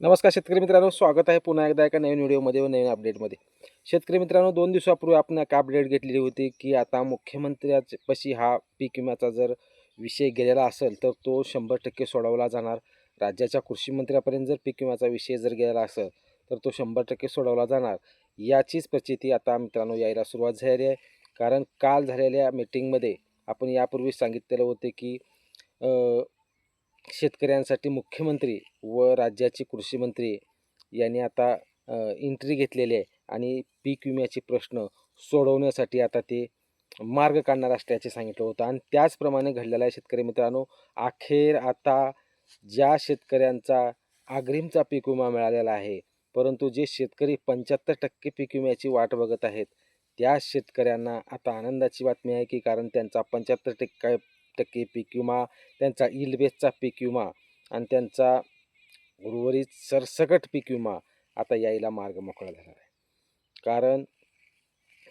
नमस्कार शेतकरी मित्रांनो स्वागत आहे पुन्हा एकदा एका नवीन व्हिडिओमध्ये व नवीन अपडेटमध्ये शेतकरी मित्रांनो दोन दिवसापूर्वी आपण एक अपडेट घेतलेली होती की आता मुख्यमंत्र्यापाशी हा पीक विम्याचा जर विषय गेलेला असेल तर तो शंभर टक्के सोडवला जाणार. राज्याच्या कृषी मंत्र्यापर्यंत जर पीक विम्याचा विषय जर गेलेला असेल तर तो शंभर टक्के सोडवला जाणार. याचीच प्रचिती आता मित्रांनो यायला सुरुवात झालेली आहे. कारण काल झालेल्या मीटिंगमध्ये आपण यापूर्वी सांगितलेलं होते की शेतकऱ्यांसाठी मुख्यमंत्री व राज्याचे कृषीमंत्री यांनी आता एंट्री घेतलेली आहे आणि पीक विम्याचे प्रश्न सोडवण्यासाठी आता ते मार्ग काढणार असल्याचे सांगितलं होतं. आणि त्याचप्रमाणे घडलेला आहे शेतकरी मित्रांनो अखेर आता ज्या शेतकऱ्यांचा अग्रिमचा पीक विमा मिळालेला आहे परंतु जे शेतकरी पंच्याहत्तर टक्के पीक विम्याची वाट बघत आहेत त्या शेतकऱ्यांना आता आनंदाची बातमी आहे की कारण त्यांचा पंच्याहत्तर टक्के टक्के पीक विमा त्यांचा इलबेसचा बेसचा पीक विमा आणि त्यांचा उर्वरित सरसकट पीक विमा आता यायला मार्ग मोकळा झाला आहे. कारण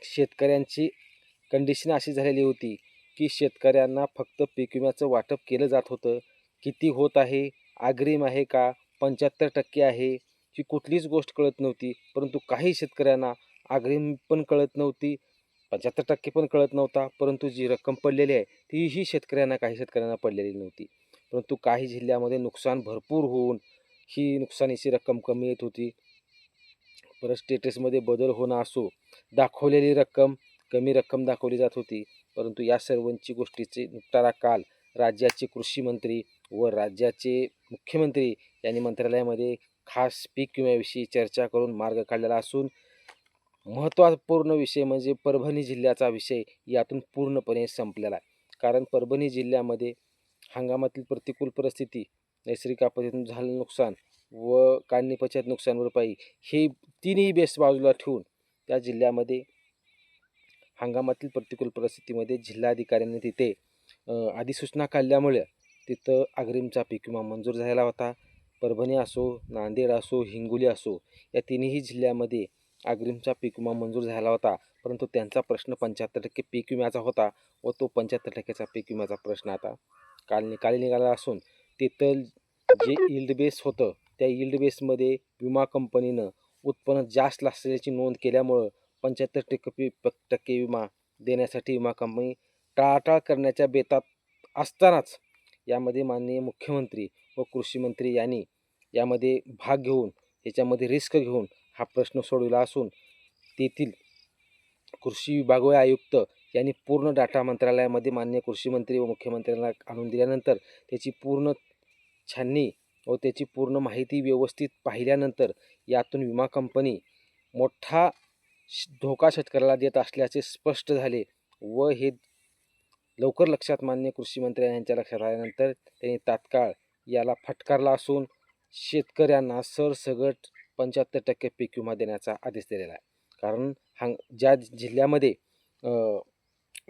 शेतकऱ्यांची कंडिशन अशी झालेली होती की शेतकऱ्यांना फक्त पीक विम्याचं वाटप केलं जात होतं. किती होत आहे? अग्रिम आहे का? पंच्याहत्तर टक्के आहे ही कुठलीच गोष्ट कळत नव्हती. परंतु काही शेतकऱ्यांना अग्रिम पण कळत नव्हती. पंच्याहत्तर टक्के पण कळत नव्हता परंतु जी रक्कम पडलेली आहे तीही शेतकऱ्यांना काही शेतकऱ्यांना पडलेली नव्हती. परंतु काही जिल्ह्यामध्ये नुकसान भरपूर होऊन ही नुकसानीची रक्कम कमी येत होती. परत स्टेटसमध्ये बदल होणं असो दाखवलेली रक्कम कमी रक्कम दाखवली जात होती. परंतु या सर्वांची गोष्टीचे निपटारा काल राज्याचे कृषी मंत्री व राज्याचे मुख्यमंत्री यांनी मंत्रालयामध्ये खास पीक विम्याविषयी चर्चा करून मार्ग काढलेला असून महत्त्वपूर्ण विषय म्हणजे परभणी जिल्ह्याचा विषय यातून पूर्णपणे संपलेला आहे. कारण परभणी जिल्ह्यामध्ये हंगामातील प्रतिकूल परिस्थिती नैसर्गिक आपत्तीतून झालेलं नुकसान व काढणीपश्चात नुकसान भरपाई हे तिन्ही बेस बाजूला ठेवून त्या जिल्ह्यामध्ये हंगामातील प्रतिकूल परिस्थितीमध्ये जिल्हाधिकाऱ्यांनी तिथे अधिसूचना काढल्यामुळे तिथं अग्रिमचा पीक विमा मंजूर झालेला होता. परभणी असो नांदेड असो हिंगोली असो या तिन्ही जिल्ह्यामध्ये अग्रिमचा पीक विमा मंजूर झाला होता. परंतु त्यांचा प्रश्न पंच्याहत्तर टक्के पीक विम्याचा होता व तो पंच्याहत्तर टक्क्याचा पीक विम्याचा प्रश्न आता काल निकाली निघाला असून तिथं जे इल्ड बेस होतं त्या इल्ड बेसमध्ये विमा कंपनीनं उत्पन्न जास्त असल्याची नोंद केल्यामुळं पंच्याहत्तर टक्के पी टक्के विमा देण्यासाठी विमा कंपनी टाळाटाळ करण्याच्या बेतात असतानाच यामध्ये माननीय मुख्यमंत्री व कृषी मंत्री यांनी यामध्ये भाग घेऊन याच्यामध्ये रिस्क घेऊन हा प्रश्न सोडविला असून तेथील कृषी विभागीय आयुक्त यांनी पूर्ण डाटा मंत्रालयामध्ये मान्य कृषी मंत्री व मुख्यमंत्र्यांना आणून दिल्यानंतर त्याची पूर्ण छाननी व त्याची पूर्ण माहिती व्यवस्थित पाहिल्यानंतर यातून विमा कंपनी मोठा श- धोका शेतकऱ्याला देत असल्याचे स्पष्ट झाले व हे लवकर लक्षात मान्य कृषी मंत्री यांच्या लक्षात आल्यानंतर त्यांनी तात्काळ याला फटकारला असून शेतकऱ्यांना सरसगट पंच्याहत्तर टक्के पीक विमा देण्याचा आदेश दिलेला आहे. कारण हंग ज्या जिल्ह्यामध्ये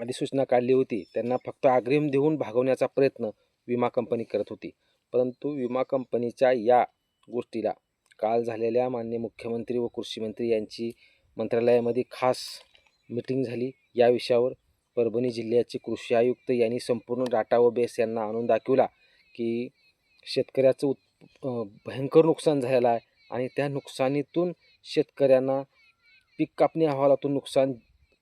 अधिसूचना काढली होती त्यांना फक्त अग्रिम देऊन भागवण्याचा प्रयत्न विमा कंपनी करत होती. परंतु विमा कंपनीच्या या गोष्टीला काल झालेल्या मान्य मुख्यमंत्री व कृषीमंत्री यांची मंत्रालयामध्ये खास मिटिंग झाली. या विषयावर परभणी जिल्ह्याचे कृषी आयुक्त यांनी संपूर्ण डाटा व बेस यांना आणून दाखवला की शेतकऱ्याचं उत् भयंकर नुकसान झालेलं आहे. आणि त्या नुकसानीतून शेतकऱ्यांना पीक कापणी अहवालातून नुकसान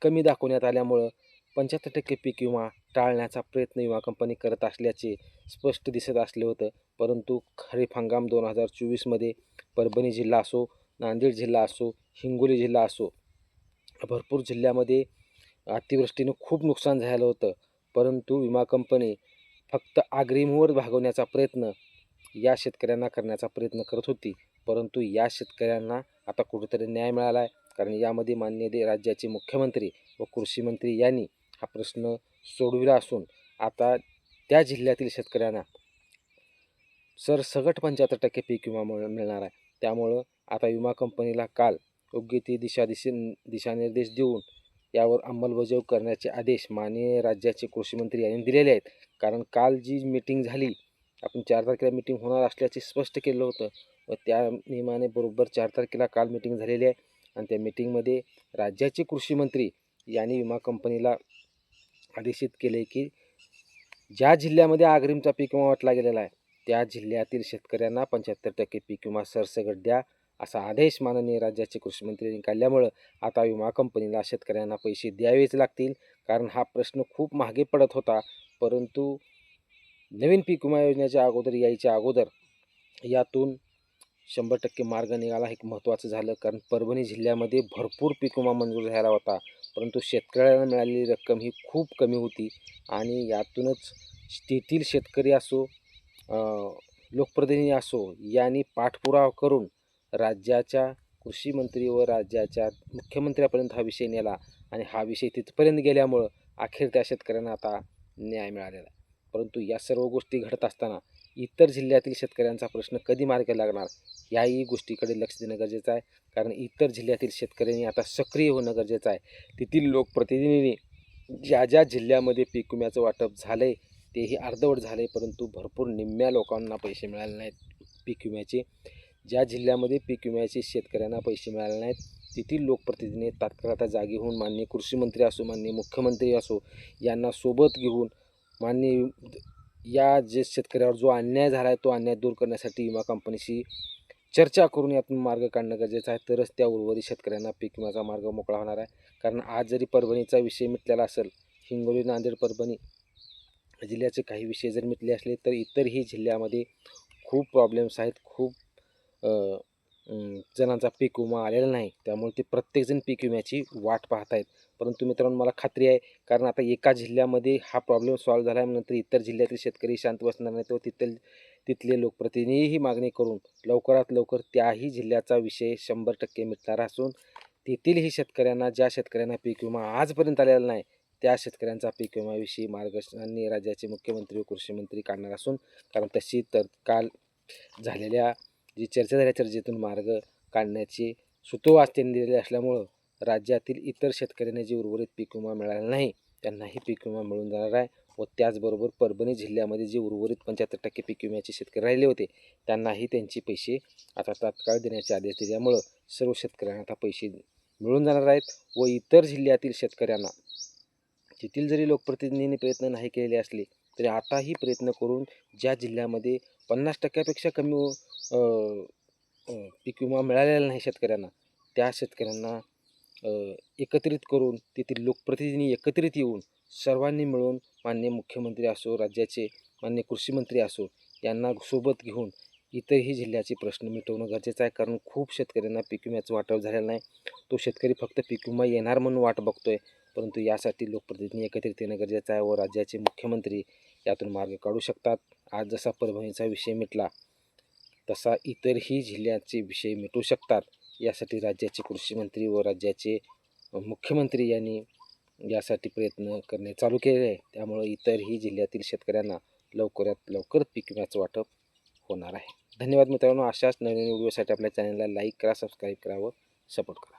कमी दाखवण्यात आल्यामुळं पंच्याहत्तर टक्के पीक विमा टाळण्याचा प्रयत्न विमा कंपनी करत असल्याचे स्पष्ट दिसत असले होतं. परंतु खरीप हंगाम दोन हजार चोवीसमध्ये परभणी जिल्हा असो नांदेड जिल्हा असो हिंगोली जिल्हा असो भरपूर जिल्ह्यामध्ये अतिवृष्टीनं खूप नुकसान झालं होतं. परंतु विमा कंपनी फक्त आग्रीमवर भागवण्याचा प्रयत्न या शेतकऱ्यांना करण्याचा प्रयत्न करत होती. परंतु या शेतकऱ्यांना आता कुठेतरी न्याय मिळाला आहे कारण यामध्ये मान्य दे राज्याचे मुख्यमंत्री व कृषी मंत्री यांनी हा प्रश्न सोडविला असून आता त्या जिल्ह्यातील शेतकऱ्यांना सरसगट पंच्याहत्तर टक्के पीक विमा मिळणार आहे. त्यामुळं आता विमा कंपनीला काल योग्य ती दिशा दिशे दिशानिर्देश देऊन यावर अंमलबजावणी करण्याचे आदेश माननीय राज्याचे कृषीमंत्री यांनी दिलेले आहेत. कारण काल जी मीटिंग झाली आपण चार तारखेला मीटिंग होणार असल्याचे स्पष्ट केलं होतं व त्या नियमाने बरोबर चार तारखेला काल मीटिंग झालेली आहे. आणि त्या मीटिंगमध्ये राज्याचे कृषीमंत्री यांनी विमा कंपनीला आदेशित केले की ज्या जिल्ह्यामध्ये आग्रीमचा पीक विमा वाटला गेलेला आहे त्या जिल्ह्यातील शेतकऱ्यांना पंच्याहत्तर टक्के पीक विमा सरसगट द्या असा आदेश माननीय राज्याचे कृषीमंत्र्यांनी काढल्यामुळं आता विमा कंपनीला शेतकऱ्यांना पैसे द्यावेच लागतील. कारण हा प्रश्न खूप मागे पडत होता. परंतु नवीन पीक विमा योजनेच्या अगोदर यायच्या अगोदर यातून शंभर टक्के मार्ग निघाला. हे महत्त्वाचं झालं कारण परभणी जिल्ह्यामध्ये भरपूर पीक विमा मंजूर झाला होता. परंतु शेतकऱ्यांना मिळालेली रक्कम ही खूप कमी होती आणि यातूनच तेथील शेतकरी असो लोकप्रतिनिधी असो यांनी पाठपुरावा करून राज्याच्या कृषी मंत्री व राज्याच्या मुख्यमंत्र्यापर्यंत हा विषय नेला आणि हा विषय तिथपर्यंत गेल्यामुळं अखेर त्या शेतकऱ्यांना आता न्याय मिळालेला परंतु या सर्व गोष्टी घडत असताना इतर जिल्ह्यातील शेतकऱ्यांचा प्रश्न कधी मार्गी लागणार याही गोष्टीकडे लक्ष देणं गरजेचं आहे. कारण इतर जिल्ह्यातील शेतकऱ्यांनी आता सक्रिय होणं गरजेचं आहे. तेथील लोकप्रतिनिधींनी ज्या ज्या जिल्ह्यामध्ये पीक विम्याचं वाटप झालं आहे तेही अर्धवट झालं आहे परंतु भरपूर निम्म्या लोकांना पैसे मिळाले नाहीत पीक विम्याचे. ज्या जिल्ह्यामध्ये पीक विम्याचे शेतकऱ्यांना पैसे मिळाले नाहीत तेथील लोकप्रतिनिधींनी तात्काळ आता जागी होऊन माननीय कृषीमंत्री असो माननीय मुख्यमंत्री असो यांना सोबत घेऊन माननीय या जे शेतकऱ्यावर जो अन्याय झाला आहे तो अन्याय दूर करण्यासाठी विमा कंपनीशी चर्चा करून यातून मार्ग काढणं गरजेचं आहे. तरच त्या उर्वरित शेतकऱ्यांना पीक विम्याचा मार्ग मोकळा होणार आहे. कारण आज जरी परभणीचा विषय मिटलेला असेल हिंगोली नांदेड परभणी जिल्ह्याचे काही विषय जर मिटले असले तर इतरही जिल्ह्यामध्ये खूप प्रॉब्लेम्स आहेत. खूप जणांचा पीक विमा आलेला नाही त्यामुळे ते प्रत्येकजण पीक विम्याची वाट पाहत आहेत परंतु मित्रांनो मला खात्री आहे कारण आता एका जिल्ह्यामध्ये हा प्रॉब्लेम सॉल्व्ह झाला आहे नंतर इतर जिल्ह्यातील शेतकरी शांत बसणार नाही तो तिथले तिथले लोकप्रतिनिधी ही मागणी करून लवकरात लवकर त्याही जिल्ह्याचा विषय शंभर टक्के मिटणार असून तेथीलही शेतकऱ्यांना ज्या शेतकऱ्यांना पीक विमा आजपर्यंत आलेला नाही त्या शेतकऱ्यांचा पीक विम्याविषयी मार्गदर्शनाने राज्याचे मुख्यमंत्री व कृषी मंत्री काढणार असून कारण तशी तर काल झालेल्या जी चर्चा झाल्या चर्चेतून मार्ग काढण्याची सुतोवाच त्यांनी दिलेले असल्यामुळं राज्यातील इतर शेतकऱ्यांना जे उर्वरित पीक विमा मिळाला नाही त्यांनाही पीक विमा मिळून जाणार आहे व त्याचबरोबर परभणी जिल्ह्यामध्ये जे उर्वरित पंच्याहत्तर टक्के पीक विम्याचे शेतकरी राहिले होते त्यांनाही त्यांचे पैसे आता तात्काळ देण्याचे आदेश दिल्यामुळं सर्व शेतकऱ्यांना आता पैसे मिळून जाणार आहेत व इतर जिल्ह्यातील शेतकऱ्यांना तेथील जरी लोकप्रतिनिधींनी प्रयत्न नाही केलेले असले तरी आताही प्रयत्न करून ज्या जिल्ह्यामध्ये पन्नास टक्क्यापेक्षा कमी पीक विमा मिळालेला नाही शेतकऱ्यांना. त्या शेतकऱ्यांना एकत्रित करून तेथील लोकप्रतिनिधी एकत्रित येऊन सर्वांनी मिळून माननीय मुख्यमंत्री असो राज्याचे माननीय कृषीमंत्री असो यांना सोबत घेऊन इतरही जिल्ह्याचे प्रश्न मिटवणं गरजेचं आहे. कारण खूप शेतकऱ्यांना पीक विम्याचं वाटप झालेलं नाही. तो शेतकरी फक्त पीक विमा येणार म्हणून वाट बघतोय. परंतु यासाठी लोकप्रतिनिधी एकत्रित येणं गरजेचं आहे व राज्याचे मुख्यमंत्री यातून मार्ग काढू शकतात. आज जसा परभणीचा विषय मिटला तसा इतरही जिल्ह्याचे विषय मिटू शकतात. यासाठी राज्याचे कृषीमंत्री व राज्याचे मुख्यमंत्री यांनी यासाठी प्रयत्न करणे चालू केले. आहे त्यामुळं इतरही जिल्ह्यातील शेतकऱ्यांना लवकरात लवकर पीक विम्याचं वाटप होणार आहे. धन्यवाद मित्रांनो. अशाच नवीन व्हिडिओसाठी आपल्या चॅनलला लाईक करा सबस्क्राईब करा व सपोर्ट करा.